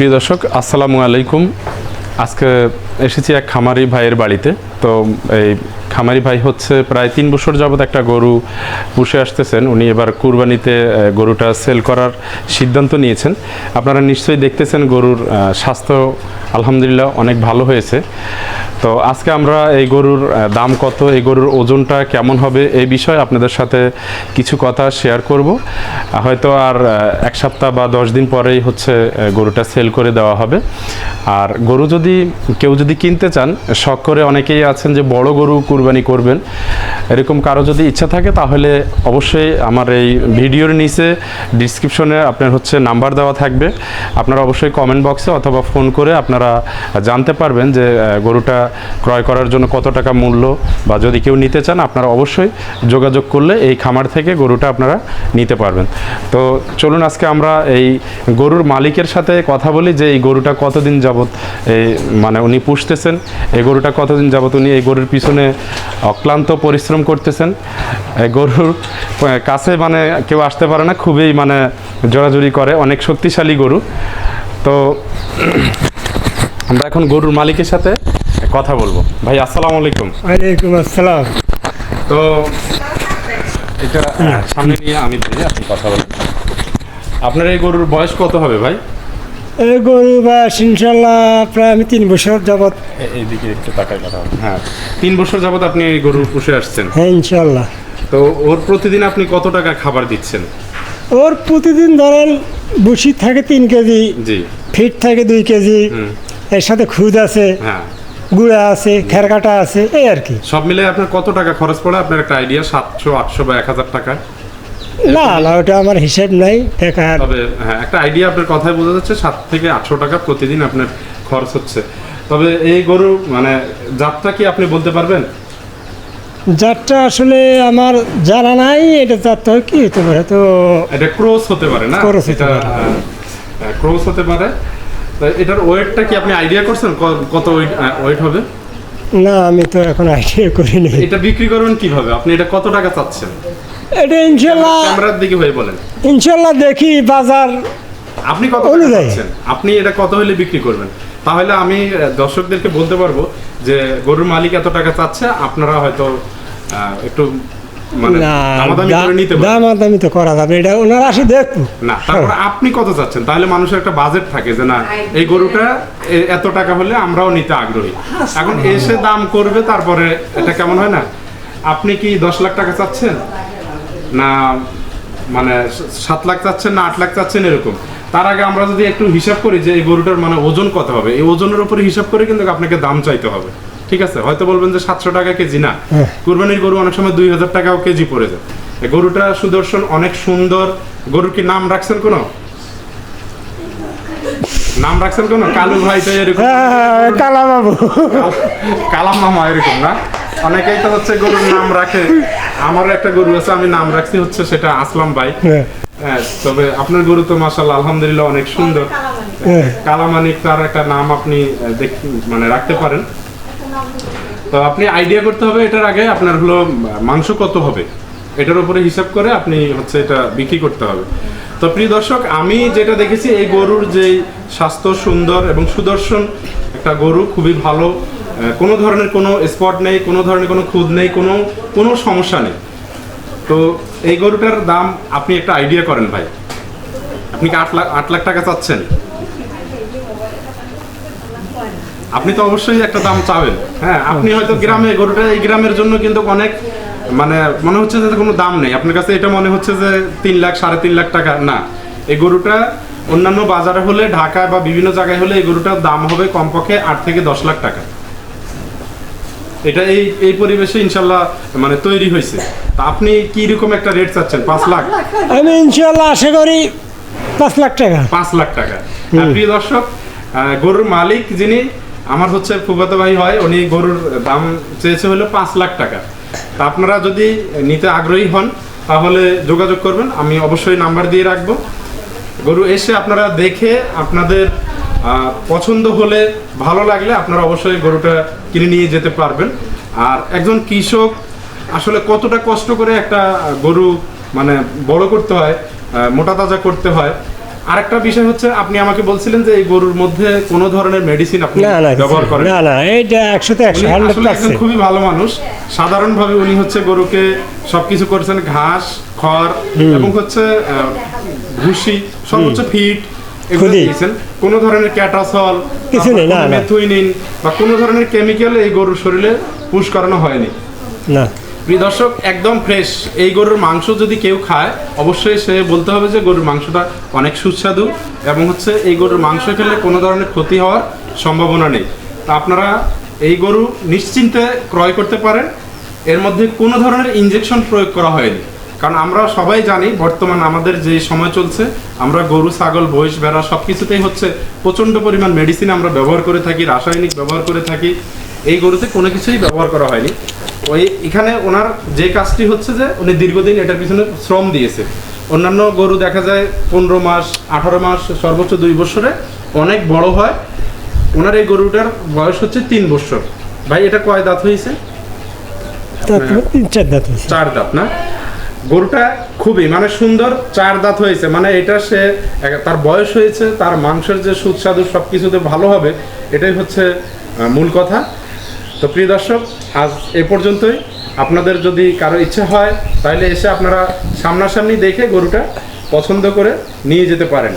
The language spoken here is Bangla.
প্রিয় দর্শক আসসালামু আলাইকুম। আজকে এসেছি এক খামারি ভাইয়ের বাড়িতে। তো এই খামারি ভাই হচ্ছে প্রায় তিন বছর যাবত একটা গরু পুষে আসতেছেন। উনি এবার কুরবানিতে গরুটা সেল করার সিদ্ধান্ত নিয়েছেন। আপনারা নিশ্চয়ই দেখতেছেন গরুর স্বাস্থ্য আলহামদুলিল্লাহ অনেক ভালো হয়েছে। তো আজকে আমরা এই গরুর দাম কত, এই গরুর ওজনটা কেমন হবে এই বিষয়ে আপনাদের সাথে কিছু কথা শেয়ার করব। হয়তো আর এক সপ্তাহ বা দশ দিন পরেই হচ্ছে গরুটা সেল করে দেওয়া হবে। আর গরু যদি কেউ যদি কিনতে চান, শখ করে অনেকেই আছেন যে বড় গরু কুরবানি করবেন। এরকম কারও যদি ইচ্ছা থাকে তাহলে অবশ্যই আমার এই ভিডিওর নিচে ডিসক্রিপশনে আপনার হচ্ছে নাম্বার দেওয়া থাকবে। আপনারা অবশ্যই কমেন্ট বক্সে অথবা ফোন করে আপনারা জানতে পারবেন যে গরুটা ক্রয় করার জন্য কত টাকা মূল্য বা যদি কেউ নিতে চান আপনারা অবশ্যই যোগাযোগ করলে এই খামার থেকে গরুটা আপনারা নিতে পারবেন। তো চলুন আজকে আমরা এই গরুর মালিকের সাথে কথা বলি যে, এই গরুটা কতদিন যাবত এই মানে উনি পুষতেছেন, এই গরুটা কতদিন যাবত উনি এই গরুর পিছনে অক্লান্ত পরিশ্রম করতেছেন। গরুর কাছে মানে কেউ আসতে পারে না খুবই মানে জোরাজুরি করে অনেক শক্তিশালী গরু। তো আমরা এখন গরুর মালিকের সাথে কথা বলব। ভাই আসসালামু আলাইকুম। ওয়ালাইকুম আসসালাম। তো এটা সামনে নিয়ে আমি আপনি কথা বলেন। আপনার এই গরুর বয়স কত হবে ভাই? এই গরু বাস ইনশাল্লাহ প্রায় আমি তিন বছর যাবৎ। এইদিকে একটু তাকায় কথা হ্যাঁ তিন বছর যাবত আপনি এই গরু পুষে আসছেন। হ্যাঁ ইনশাল্লাহ। তো ওর প্রতিদিন আপনি কত টাকা খাবার দিচ্ছেন? ওর প্রতিদিন ধরেন বুসি থাকে তিন কেজি জি। ফিট থাকে দুই কেজি। এর সাথে খুদ আছে হ্যাঁ। গুঁড়া আছে খেরকাটা আছে এই আর কি। সব মিলে আপনার কত টাকা খরচ পড়ে? আপনার একটা আইডিয়া সাতশো আটশো বা এক হাজার টাকা না না ওটা আমার হিসেব নাই দেখার তবে হ্যাঁ একটা আইডিয়া আপনার কথায় বোঝা যাচ্ছে সাত থেকে আটশো টাকা প্রতিদিন আপনার খরচ হচ্ছে। তবে এই গরু মানে জাতটা কি আপনি বলতে পারবেন? যারটা আসলে আমার জানা নাই এটা হয় কি হতে পারে তো এটা ক্রস হতে পারে না? হতে এটা পারে। ক্রস হতে পারে। এটার ওয়েটটা কি আপনি আইডিয়া করছেন? কত ওয়েট হবে? না আমি তো এখন আইডিয়া করিনি। এটা বিক্রি করবেন কীভাবে? আপনি এটা কত টাকা চাচ্ছেন? এটা ইনশাল্লাহ ক্যামেরার দিকে হয়ে বলেন। ইনশাল্লাহ দেখি বাজার আপনি কত চাচ্ছেন আপনি এটা কত হলে বিক্রি করবেন? তাহলে আমি দর্শকদেরকে বলতে পারব যে গরুর মালিক এত টাকা চাচ্ছে আপনারা হয়তো একটু মানে দামাদামি করে তো যাবে এটা ওনারা আসি দেখব না তারপর আপনি কত চাচ্ছেন? তাহলে মানুষের একটা বাজেট থাকে যে না এই গরুটা এত টাকা হলে আমরাও নিতে আগ্রহী। এখন এসে দাম করবে তারপরে এটা কেমন হয় না? আপনি কি দশ লাখ টাকা চাচ্ছেন? না মানে সাত লাখ চাচ্ছেন না আট লাখ চাচ্ছেন এরকম। তার আগে আমরা যদি একটু হিসাব করি যে এই গরুটার মানে ওজন কত হবে এই ওজনের উপরে হিসাব করে কিন্তু আপনাকে দাম চাইতে হবে। ঠিক আছে? হয়তো বলবেন যে সাতশো টাকা কেজি না। হ্যাঁ। কুরবানির গরু অনেক সময় দুই হাজার টাকাও কেজি পড়ে যায়। গরুটা সুদর্শন অনেক সুন্দর। গরুর কি নাম রাখছেন কোনো? নাম রাখছেন কোনো? কালু ভাই তো এরকম। হ্যাঁ কালা বাবু কালাম মামা এরকম না? অনেকেই তো হচ্ছে গরুর নাম রাখে। আমারও একটা গরু আছে আমি নাম রাখছি হচ্ছে সেটা আসলাম ভাই। হ্যাঁ, হ্যাঁ তবে আপনার গরু তো আলহামদুলিল্লাহ অনেক সুন্দর। হ্যাঁ। কালামানিক তার একটা নাম আপনি মানে রাখতে পারেন। তো আপনি আইডিয়া করতে হবে এটার আগে আপনার হলো মাংস কত হবে। এটার উপরে হিসাব করে আপনি হচ্ছে এটা বিক্রি করতে হবে। তো প্রিয় দর্শক আমি যেটা দেখেছি এই গরুর যেই স্বাস্থ্য সুন্দর এবং সুদর্শন একটা গরু খুবই ভালো। কোনো ধরনের কোনো স্পট নেই, কোনো ধরনের কোনো খুদ নেই, কোনো কোনো সমস্যা নেই। তো এই গরুটার দাম আপনি একটা আইডিয়া করেন ভাই। আপনি কি আট লাখ আট লাখ টাকা চাচ্ছেন? আপনি তো অবশ্যই একটা দাম চাবেন। হ্যাঁ আপনি হয়তো গ্রামে, গরুটা এই গ্রামের জন্য কিন্তু অনেক মানে মনে হচ্ছে যে কোনো দাম নেই। আপনার কাছে এটা মনে হচ্ছে যে তিন লাখ, সাড়ে তিন লাখ টাকা। না, এই গরুটা অন্যান্য বাজারে হলে, ঢাকায় বা বিভিন্ন জায়গায় হলে এই গরুটার দাম হবে কমপক্ষে আট থেকে দশ লাখ টাকা। এটা এই এই পরিবেশে ইনশাল্লাহ মানে তৈরি হয়েছে। তা আপনি কি রকম একটা রেট চাচ্ছেন? পাঁচ লাখ? আমি ইনশাল্লাহ আশা করি পাঁচ লাখ টাকা। পাঁচ লাখ টাকা। প্রিয় দর্শক গরুর মালিক যিনি আমার হচ্ছে ফুফাতো ভাই হয় উনি গরুর দাম চেয়েছে হলো পাঁচ লাখ টাকা। তা আপনারা যদি নিতে আগ্রহী হন তাহলে যোগাযোগ করবেন। আমি অবশ্যই নাম্বার দিয়ে রাখব। গরু এসে আপনারা দেখে আপনাদের পছন্দ হলে ভালো লাগলে আপনারা অবশ্যই গরুটা কিনে নিয়ে যেতে পারবেন। আর একজন কৃষক আসলে কতটা কষ্ট করে একটা গরু মানে বড় করতে হয় মোটা তাজা করতে হয়। আরেকটা বিষয় হচ্ছে আপনি আমাকে বলছিলেন যে এই গরুর মধ্যে কোনো ধরনের মেডিসিন আপনি কিছু ব্যবহার করেন। না না উনি আসলে একজন খুবই ভালো মানুষ। সাধারণভাবে উনি হচ্ছে গরুকে সবকিছু করেছেন ঘাস খড় এবং হচ্ছে ভুসি সর্বোচ্চ ফিট এগুলো দিয়েছেন কোনো ধরনের ক্যাটাসল কিছু নেই, না। মেথুইনিন বা কোনো ধরনের কেমিক্যাল এই গরুর শরীরে পুশ করানো হয়নি। না। প্রিয় দর্শক একদম ফ্রেশ এই গরুর মাংস যদি কেউ খায় অবশ্যই সে বলতে হবে যে গরুর মাংসটা অনেক সুস্বাদু এবং হচ্ছে এই গরুর মাংস খেলে কোনো ধরনের ক্ষতি হওয়ার সম্ভাবনা নেই। তা আপনারা এই গরু নিশ্চিন্তে ক্রয় করতে পারেন। এর মধ্যে কোনো ধরনের ইঞ্জেকশন প্রয়োগ করা হয়নি। কারণ আমরা সবাই জানি বর্তমান আমাদের যে সময় চলছে আমরা গরু ছাগল বহিষ ভেড়া সব কিছুতেই হচ্ছে প্রচণ্ড পরিমাণ মেডিসিন আমরা ব্যবহার করে থাকি রাসায়নিক ব্যবহার করে থাকি। এই গরুতে কোনো কিছুই ব্যবহার করা হয়নি। ওই এখানে ওনার যে কাজটি হচ্ছে যে উনি দীর্ঘদিন এটার পিছনে শ্রম দিয়েছে। অন্যান্য গরু দেখা যায় পনেরো মাস আঠারো মাস সর্বোচ্চ দুই বছরে অনেক বড় হয়। ওনার এই গরুটার বয়স হচ্ছে তিন বছর। ভাই এটা কয় দাঁত হয়েছে। চার দাঁত না? গরুটা খুবই মানে সুন্দর, চার দাঁত হয়েছে। মানে এটা সে তার বয়স হয়েছে, তার মাংসের যে সুস্বাদু সব কিছুতে ভালো হবে, এটাই হচ্ছে মূল কথা। তো প্রিয় দর্শক, আজ এ পর্যন্তই। আপনাদের যদি কারও ইচ্ছে হয়, তাহলে এসে আপনারা সামনাসামনি দেখে গরুটা পছন্দ করে নিয়ে যেতে পারেন।